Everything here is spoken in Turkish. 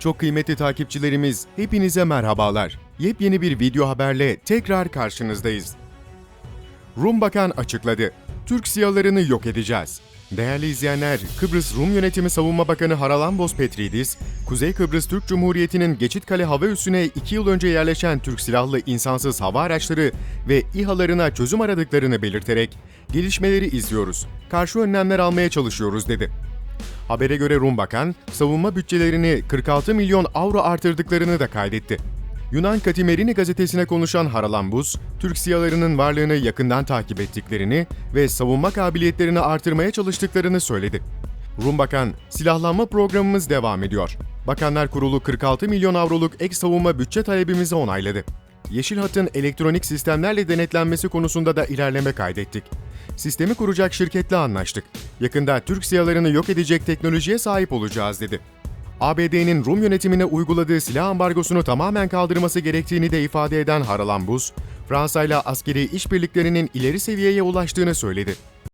Çok kıymetli takipçilerimiz, hepinize merhabalar. Yepyeni bir video haberle tekrar karşınızdayız. Rum Bakan açıkladı. Türk siyalarını yok edeceğiz. Değerli izleyenler, Kıbrıs Rum Yönetimi Savunma Bakanı Haralambos Petridis, Kuzey Kıbrıs Türk Cumhuriyeti'nin Geçitkale hava üssüne 2 yıl önce yerleşen Türk silahlı insansız hava araçları ve İHA'larına çözüm aradıklarını belirterek, gelişmeleri izliyoruz, karşı önlemler almaya çalışıyoruz dedi. Habere göre Rum Bakan, savunma bütçelerini 46 milyon avro artırdıklarını da kaydetti. Yunan Katimerini gazetesine konuşan Haralambus, Türk siyalarının varlığını yakından takip ettiklerini ve savunma kabiliyetlerini artırmaya çalıştıklarını söyledi. Rum Bakan, silahlanma programımız devam ediyor. Bakanlar Kurulu 46 milyon avroluk ek savunma bütçe talebimizi onayladı. Yeşil Hat'ın elektronik sistemlerle denetlenmesi konusunda da ilerleme kaydettik. Sistemi kuracak şirketle anlaştık. Yakında Türk siyalarını yok edecek teknolojiye sahip olacağız dedi. ABD'nin Rum yönetimine uyguladığı silah ambargosunu tamamen kaldırması gerektiğini de ifade eden Haralambuz, Fransa ile askeri işbirliklerinin ileri seviyeye ulaştığını söyledi.